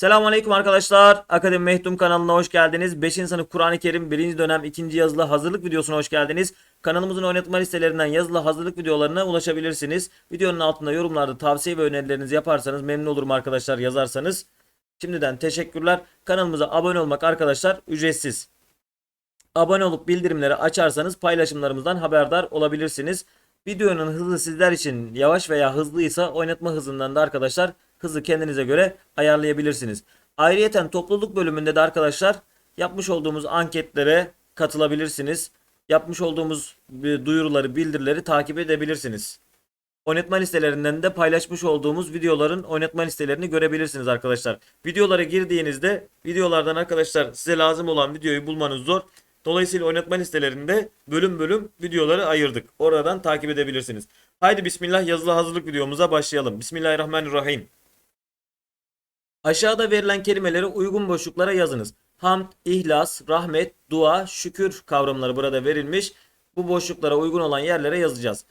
Selamünaleyküm arkadaşlar. Akademi Mehtum kanalına hoş geldiniz. 5. sınıf Kur'an-ı Kerim 1. dönem 2. yazılı hazırlık videosuna hoş geldiniz. Kanalımızın oynatma listelerinden yazılı hazırlık videolarına ulaşabilirsiniz. Videonun altında yorumlarda tavsiye ve önerilerinizi yaparsanız memnun olurum arkadaşlar yazarsanız. Şimdiden teşekkürler. Kanalımıza abone olmak arkadaşlar ücretsiz. Abone olup bildirimleri açarsanız paylaşımlarımızdan haberdar olabilirsiniz. Videonun hızı sizler için yavaş veya hızlıysa oynatma hızından da arkadaşlar hızı kendinize göre ayarlayabilirsiniz. Ayrıyeten topluluk bölümünde de arkadaşlar yapmış olduğumuz anketlere katılabilirsiniz. Yapmış olduğumuz e, duyuruları, bildirileri takip edebilirsiniz. Oynatma listelerinden de paylaşmış olduğumuz videoların oynatma listelerini görebilirsiniz arkadaşlar. Videolara girdiğinizde videolardan arkadaşlar size lazım olan videoyu bulmanız zor. Dolayısıyla oynatma listelerinde bölüm bölüm videoları ayırdık. Oradan takip edebilirsiniz. Haydi bismillah yazılı hazırlık videomuza başlayalım. Bismillahirrahmanirrahim. Aşağıda verilen kelimeleri uygun boşluklara yazınız. Hamd, ihlas, rahmet, dua, şükür kavramları burada verilmiş. Bu boşluklara uygun olan yerlere yazacağız.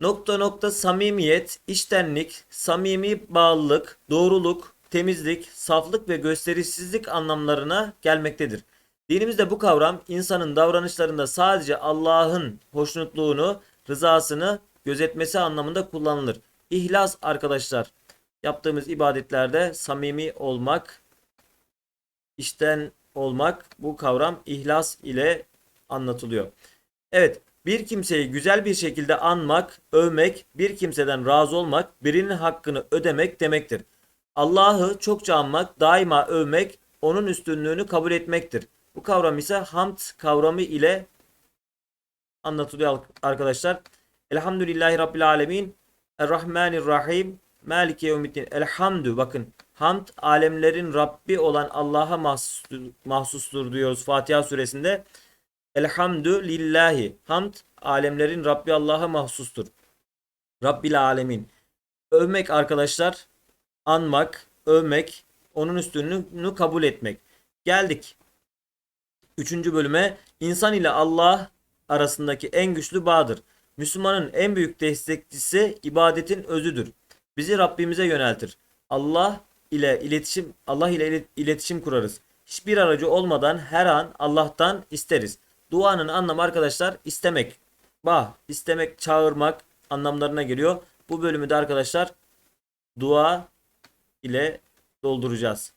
Nokta nokta samimiyet, iştenlik, samimi bağlılık, doğruluk, temizlik, saflık ve gösterişsizlik anlamlarına gelmektedir. Dinimizde bu kavram insanın davranışlarında sadece Allah'ın hoşnutluğunu, rızasını gözetmesi anlamında kullanılır. İhlas arkadaşlar yaptığımız ibadetlerde samimi olmak, işten olmak bu kavram ihlas ile anlatılıyor. Evet, bir kimseyi güzel bir şekilde anmak, övmek, bir kimseden razı olmak, birinin hakkını ödemek demektir. Allah'ı çokça anmak, daima övmek, onun üstünlüğünü kabul etmektir. Bu kavram ise hamd kavramı ile anlatılıyor arkadaşlar. Elhamdülillahi Rabbil Alemin. Errahmanirrahim. Maliki yevmiddin. Elhamdü. Bakın hamd alemlerin Rabbi olan Allah'a mahsustur, mahsustur diyoruz Fatiha suresinde. Elhamdü lillahi. Hamd alemlerin Rabbi Allah'a mahsustur. Rabbil alemin. Övmek arkadaşlar. Anmak, övmek, onun üstünlüğünü kabul etmek. Geldik. Üçüncü bölüme insan ile Allah arasındaki en güçlü bağdır. Müslümanın en büyük destekçisi ibadetin özüdür. Bizi Rabbimize yöneltir. Allah ile iletişim Allah ile iletişim kurarız. Hiçbir aracı olmadan her an Allah'tan isteriz. Duanın anlamı arkadaşlar istemek. Bah, istemek, çağırmak anlamlarına geliyor. Bu bölümü de arkadaşlar dua ile dolduracağız.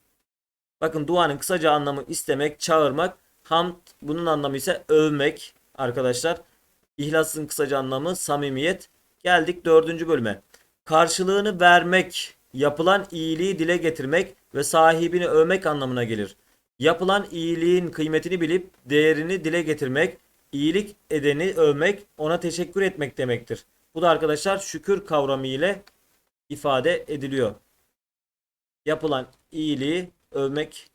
Bakın duanın kısaca anlamı istemek, çağırmak. Hamd bunun anlamı ise övmek arkadaşlar. İhlasın kısaca anlamı samimiyet. Geldik dördüncü bölüme. Karşılığını vermek, yapılan iyiliği dile getirmek ve sahibini övmek anlamına gelir. Yapılan iyiliğin kıymetini bilip değerini dile getirmek, iyilik edeni övmek, ona teşekkür etmek demektir. Bu da arkadaşlar şükür kavramı ile ifade ediliyor. Yapılan iyiliği övmek,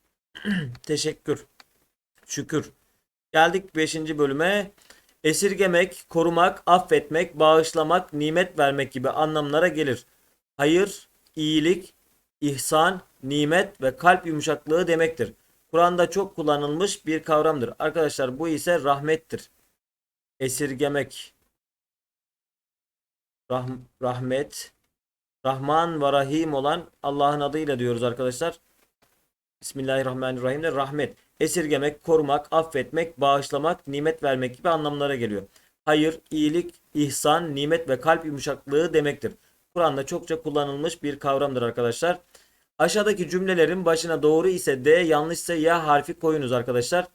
teşekkür, şükür. Geldik 5. bölüme. Esirgemek, korumak, affetmek, bağışlamak, nimet vermek gibi anlamlara gelir. Hayır, iyilik, ihsan, nimet ve kalp yumuşaklığı demektir. Kur'an'da çok kullanılmış bir kavramdır. Arkadaşlar bu ise rahmettir. Esirgemek, rah rahmet, Rahman ve Rahim olan Allah'ın adıyla diyoruz arkadaşlar. Bismillahirrahmanirrahim de rahmet. Esirgemek, korumak, affetmek, bağışlamak, nimet vermek gibi anlamlara geliyor. Hayır, iyilik, ihsan, nimet ve kalp yumuşaklığı demektir. Kur'an'da çokça kullanılmış bir kavramdır arkadaşlar. Aşağıdaki cümlelerin başına doğru ise D, yanlışsa ya harfi koyunuz arkadaşlar.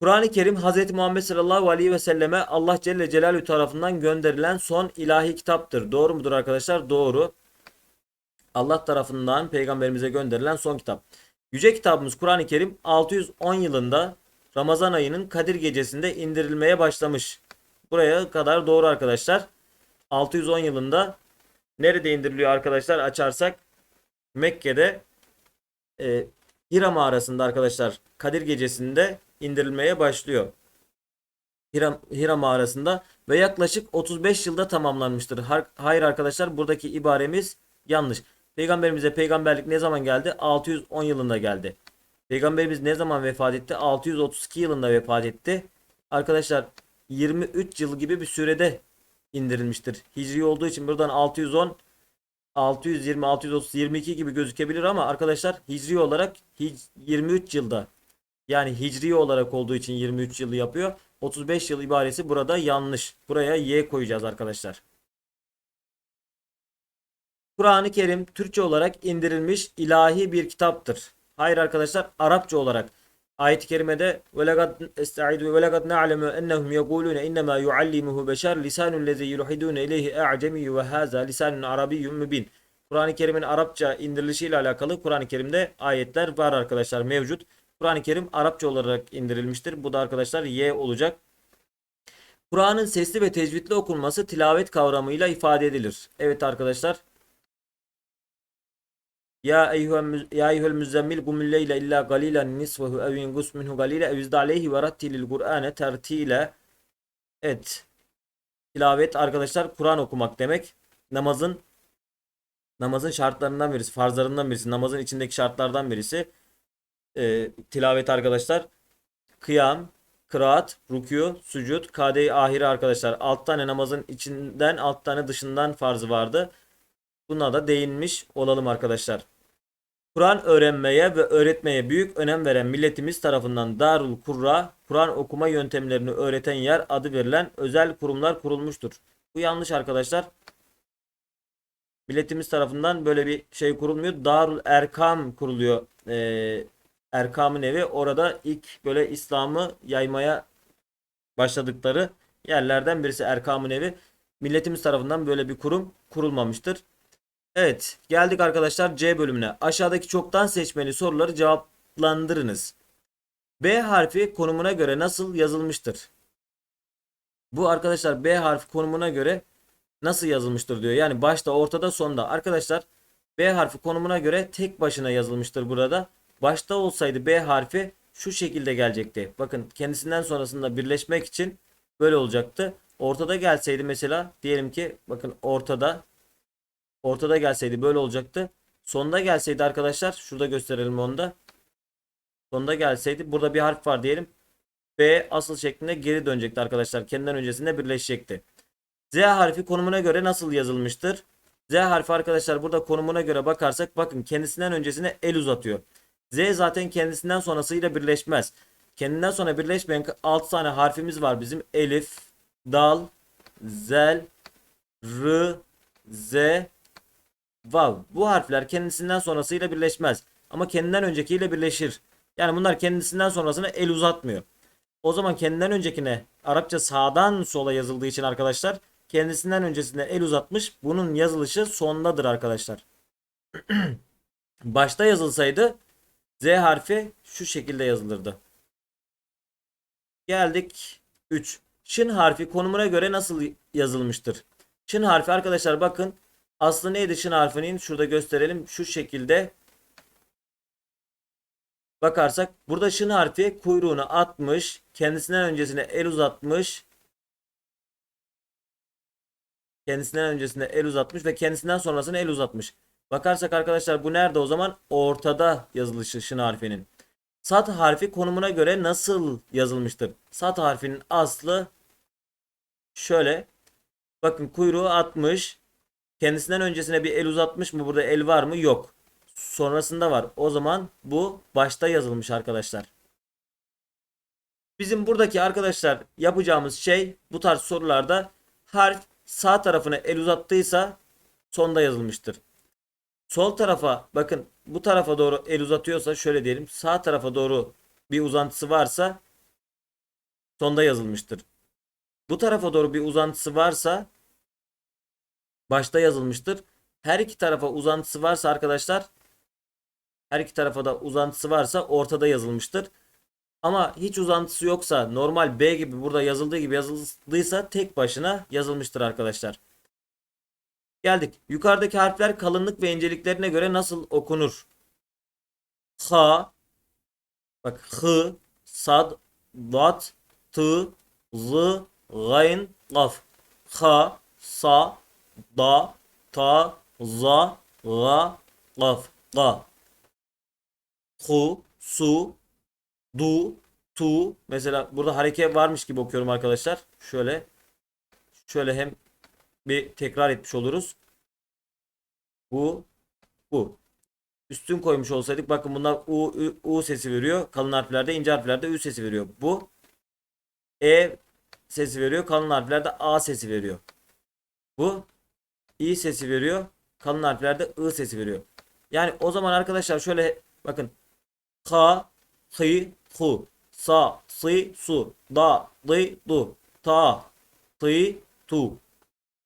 Kur'an-ı Kerim Hz. Muhammed sallallahu aleyhi ve selleme Allah Celle Celaluhu tarafından gönderilen son ilahi kitaptır. Doğru mudur arkadaşlar? Doğru. Allah tarafından peygamberimize gönderilen son kitap. Yüce kitabımız Kur'an-ı Kerim 610 yılında Ramazan ayının Kadir gecesinde indirilmeye başlamış. Buraya kadar doğru arkadaşlar. 610 yılında nerede indiriliyor arkadaşlar açarsak Mekke'de e, Hira mağarasında arkadaşlar Kadir gecesinde indirilmeye başlıyor. Hira, Hira mağarasında ve yaklaşık 35 yılda tamamlanmıştır. Hayır arkadaşlar buradaki ibaremiz yanlış. Peygamberimize peygamberlik ne zaman geldi? 610 yılında geldi. Peygamberimiz ne zaman vefat etti? 632 yılında vefat etti. Arkadaşlar 23 yıl gibi bir sürede indirilmiştir. Hicri olduğu için buradan 610 620, 630, 22 gibi gözükebilir ama arkadaşlar hicri olarak hic- 23 yılda yani hicri olarak olduğu için 23 yılı yapıyor. 35 yıl ibaresi burada yanlış. Buraya y koyacağız arkadaşlar. Kur'an-ı Kerim Türkçe olarak indirilmiş ilahi bir kitaptır. Hayır arkadaşlar Arapça olarak. Ayet-i kerimede وَلَقَدْ اَسْتَعِدُ وَلَقَدْ نَعْلَمُ اَنَّهُمْ يَقُولُونَ اِنَّمَا يُعَلِّمُهُ بَشَرٌ لِسَانُ الَّذِي يُلْحِدُونَ اِلَيْهِ اَعْجَمِيُّ وَهَذَا لِسَانٌ عَرَبِيٌّ مُبِينٌ Kur'an-ı Kerim'in Arapça indirilişiyle alakalı Kur'an-ı Kerim'de ayetler var arkadaşlar mevcut. Kur'an-ı Kerim Arapça olarak indirilmiştir. Bu da arkadaşlar Y olacak. Kur'an'ın sesli ve tecvidli okunması tilavet kavramıyla ifade edilir. Evet arkadaşlar. ya eyyuhel müz- ya eyyuhel müzzemmil kumul leyle illa galilan nisfahu ev ingus minhu galile ev izd aleyhi ve rattilil Kur'ane tertile. Evet. Tilavet arkadaşlar Kur'an okumak demek. Namazın namazın şartlarından birisi, farzlarından birisi, namazın içindeki şartlardan birisi. Ee, tilavet arkadaşlar. Kıyam, kıraat, rükû, sucud, kade-i ahire arkadaşlar. Alt tane namazın içinden, alt tane dışından farzı vardı. Buna da değinmiş olalım arkadaşlar. Kur'an öğrenmeye ve öğretmeye büyük önem veren milletimiz tarafından Darul Kurra, Kur'an okuma yöntemlerini öğreten yer adı verilen özel kurumlar kurulmuştur. Bu yanlış arkadaşlar. Milletimiz tarafından böyle bir şey kurulmuyor. Darul Erkam kuruluyor. Ee, Erkam'ın evi. Orada ilk böyle İslam'ı yaymaya başladıkları yerlerden birisi Erkam'ın evi. Milletimiz tarafından böyle bir kurum kurulmamıştır. Evet, geldik arkadaşlar C bölümüne. Aşağıdaki çoktan seçmeli soruları cevaplandırınız. B harfi konumuna göre nasıl yazılmıştır? Bu arkadaşlar B harfi konumuna göre nasıl yazılmıştır diyor. Yani başta, ortada, sonda. Arkadaşlar B harfi konumuna göre tek başına yazılmıştır burada. Başta olsaydı B harfi şu şekilde gelecekti. Bakın kendisinden sonrasında birleşmek için böyle olacaktı. Ortada gelseydi mesela diyelim ki bakın ortada ortada gelseydi böyle olacaktı. Sonda gelseydi arkadaşlar şurada gösterelim onu da. Sonda gelseydi burada bir harf var diyelim. B asıl şeklinde geri dönecekti arkadaşlar. Kendinden öncesinde birleşecekti. Z harfi konumuna göre nasıl yazılmıştır? Z harfi arkadaşlar burada konumuna göre bakarsak bakın kendisinden öncesine el uzatıyor. Z zaten kendisinden sonrasıyla birleşmez. Kendinden sonra birleşmeyen 6 tane harfimiz var bizim. Elif, dal, zel, r, z, vav. Bu harfler kendisinden sonrasıyla birleşmez. Ama kendinden öncekiyle birleşir. Yani bunlar kendisinden sonrasına el uzatmıyor. O zaman kendinden öncekine Arapça sağdan sola yazıldığı için arkadaşlar kendisinden öncesine el uzatmış. Bunun yazılışı sondadır arkadaşlar. Başta yazılsaydı Z harfi şu şekilde yazılırdı. Geldik 3. Şın harfi konumuna göre nasıl yazılmıştır? Şın harfi arkadaşlar bakın aslı neydi şın harfinin? Şurada gösterelim. Şu şekilde bakarsak burada şın harfi kuyruğunu atmış. Kendisinden öncesine el uzatmış. Kendisinden öncesine el uzatmış ve kendisinden sonrasına el uzatmış. Bakarsak arkadaşlar bu nerede o zaman? Ortada yazılışı şın harfinin. Sat harfi konumuna göre nasıl yazılmıştır? Sat harfinin aslı şöyle. Bakın kuyruğu atmış. Kendisinden öncesine bir el uzatmış mı? Burada el var mı? Yok. Sonrasında var. O zaman bu başta yazılmış arkadaşlar. Bizim buradaki arkadaşlar yapacağımız şey bu tarz sorularda harf sağ tarafına el uzattıysa sonda yazılmıştır. Sol tarafa bakın bu tarafa doğru el uzatıyorsa şöyle diyelim sağ tarafa doğru bir uzantısı varsa sonda yazılmıştır. Bu tarafa doğru bir uzantısı varsa başta yazılmıştır. Her iki tarafa uzantısı varsa arkadaşlar her iki tarafa da uzantısı varsa ortada yazılmıştır. Ama hiç uzantısı yoksa normal B gibi burada yazıldığı gibi yazıldıysa tek başına yazılmıştır arkadaşlar. Geldik. Yukarıdaki harfler kalınlık ve inceliklerine göre nasıl okunur? Ha bak hı sad dat tı z gayn gaf ha sa da ta za ga gaf ga hu su du tu mesela burada hareket varmış gibi okuyorum arkadaşlar. Şöyle şöyle hem bir tekrar etmiş oluruz. Bu. Bu. Üstün koymuş olsaydık bakın bunlar U, Ü, U sesi veriyor. Kalın harflerde ince harflerde Ü sesi veriyor. Bu. E sesi veriyor. Kalın harflerde A sesi veriyor. Bu. İ sesi veriyor. Kalın harflerde I sesi veriyor. Yani o zaman arkadaşlar şöyle bakın. Ka, hı, hu, sa, sı, su, da, dı, du, ta, tı, tu,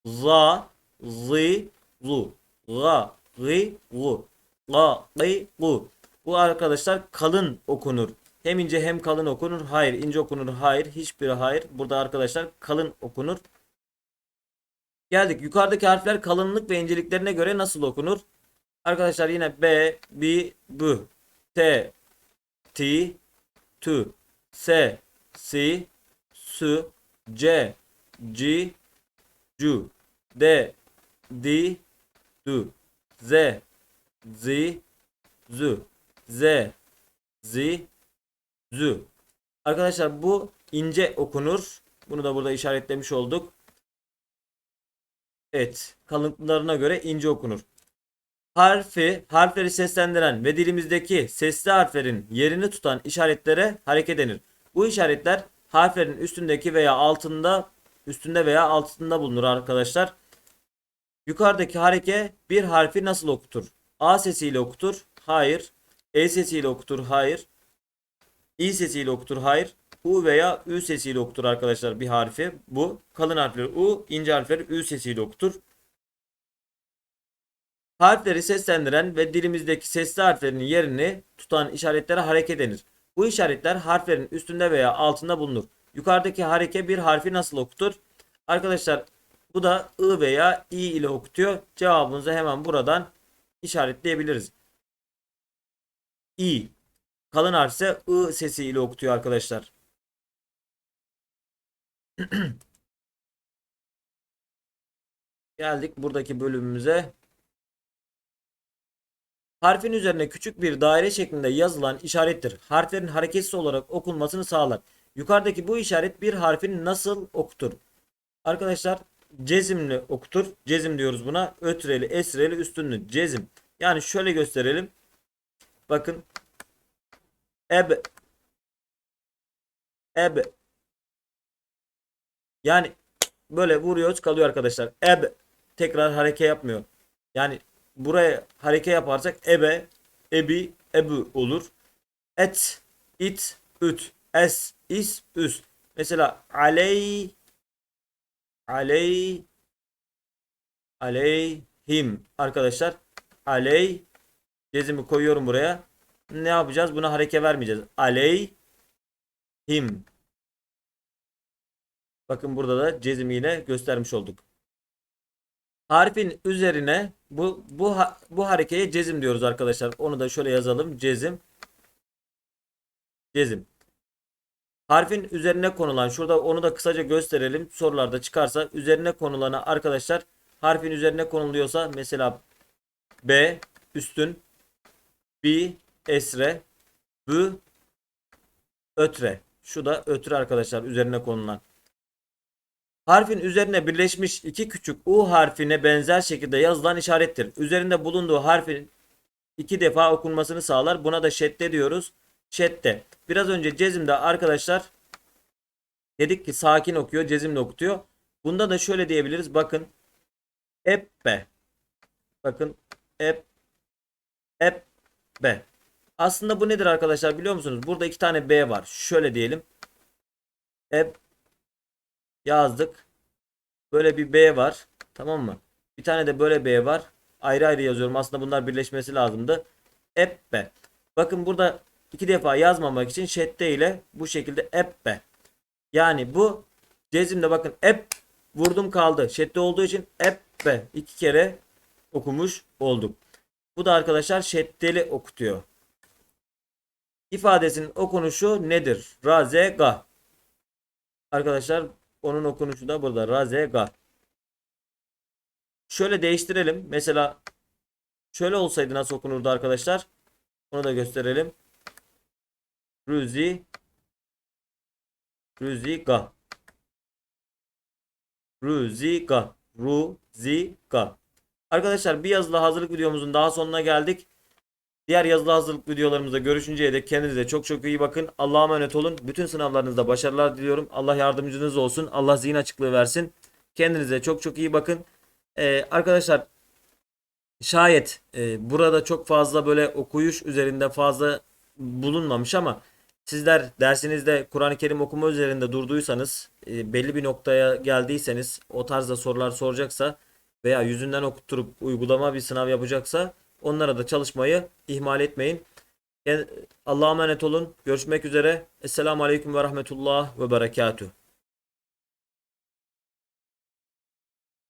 za, zı, zu, ga, gı, gu, ga, gı, gu. Bu arkadaşlar kalın okunur. Hem ince hem kalın okunur. Hayır. ince okunur. Hayır. Hiçbiri hayır. Burada arkadaşlar kalın okunur. Geldik. Yukarıdaki harfler kalınlık ve inceliklerine göre nasıl okunur? Arkadaşlar yine B, B, B, T, T, T, S, S, S, C, C, C, D, D, D, Z, Z, Z, Z, Z, Z. Arkadaşlar bu ince okunur. Bunu da burada işaretlemiş olduk. Evet. Kalınlıklarına göre ince okunur. Harfi, harfleri seslendiren ve dilimizdeki sesli harflerin yerini tutan işaretlere hareket denir. Bu işaretler harflerin üstündeki veya altında, üstünde veya altında bulunur arkadaşlar. Yukarıdaki hareke bir harfi nasıl okutur? A sesiyle okutur. Hayır. E sesiyle okutur. Hayır. İ sesiyle okutur. Hayır. U veya Ü sesiyle okutur arkadaşlar bir harfi. Bu kalın harfleri U, ince harfleri Ü sesiyle okutur. Harfleri seslendiren ve dilimizdeki sesli harflerin yerini tutan işaretlere hareket denir. Bu işaretler harflerin üstünde veya altında bulunur. Yukarıdaki hareke bir harfi nasıl okutur? Arkadaşlar bu da I veya İ ile okutuyor. Cevabımızı hemen buradan işaretleyebiliriz. İ. Kalın harf ise I sesi ile okutuyor arkadaşlar. Geldik buradaki bölümümüze. Harfin üzerine küçük bir daire şeklinde yazılan işarettir. Harflerin hareketsiz olarak okunmasını sağlar. Yukarıdaki bu işaret bir harfin nasıl okutur? Arkadaşlar cezimli okutur. Cezim diyoruz buna. Ötreli, esreli, üstünlü. Cezim. Yani şöyle gösterelim. Bakın. Eb. Eb. Yani böyle vuruyoruz kalıyor arkadaşlar. Eb. Tekrar hareket yapmıyor. Yani buraya hareket yaparsak ebe, ebi, ebu olur. Et, it, üt, es, is, üs. Mesela aley, aley, aleyhim arkadaşlar. Aley, cezimi koyuyorum buraya. Ne yapacağız? Buna hareket vermeyeceğiz. Aleyhim. Bakın burada da cezimiyle göstermiş olduk. Harfin üzerine bu bu bu harekeye cezim diyoruz arkadaşlar. Onu da şöyle yazalım. Cezim. Cezim. Harfin üzerine konulan şurada onu da kısaca gösterelim. Sorularda çıkarsa üzerine konulana arkadaşlar harfin üzerine konuluyorsa mesela B üstün B esre B ötre. Şu da ötre arkadaşlar üzerine konulan. Harfin üzerine birleşmiş iki küçük U harfine benzer şekilde yazılan işarettir. Üzerinde bulunduğu harfin iki defa okunmasını sağlar. Buna da şedde diyoruz. Şedde. Biraz önce cezimde arkadaşlar dedik ki sakin okuyor, cezimle okutuyor. Bunda da şöyle diyebiliriz. Bakın. Ebbe. Bakın. Eb. Ebbe. Aslında bu nedir arkadaşlar biliyor musunuz? Burada iki tane B var. Şöyle diyelim. Eb yazdık. Böyle bir B var. Tamam mı? Bir tane de böyle B var. Ayrı ayrı yazıyorum. Aslında bunlar birleşmesi lazımdı. Ebbe. Bakın burada iki defa yazmamak için şedde ile bu şekilde ebbe. Yani bu cezimde bakın eb vurdum kaldı. Şedde olduğu için ebbe iki kere okumuş olduk. Bu da arkadaşlar şeddeli okutuyor. İfadesinin okunuşu nedir? Razega. Arkadaşlar onun okunuşu da burada. Razega. Şöyle değiştirelim. Mesela şöyle olsaydı nasıl okunurdu arkadaşlar? Onu da gösterelim. Ruzi Ruziga Ruziga Ruziga Arkadaşlar bir yazılı hazırlık videomuzun daha sonuna geldik. Diğer yazılı hazırlık videolarımızda görüşünceye dek kendinize çok çok iyi bakın. Allah'a emanet olun. Bütün sınavlarınızda başarılar diliyorum. Allah yardımcınız olsun. Allah zihin açıklığı versin. Kendinize çok çok iyi bakın. Ee, arkadaşlar şayet e, burada çok fazla böyle okuyuş üzerinde fazla bulunmamış ama sizler dersinizde Kur'an-ı Kerim okuma üzerinde durduysanız e, belli bir noktaya geldiyseniz o tarzda sorular soracaksa veya yüzünden okutturup uygulama bir sınav yapacaksa onlara da çalışmayı ihmal etmeyin. Allah'a emanet olun. Görüşmek üzere. Esselamu Aleyküm ve Rahmetullah ve Berekatuhu.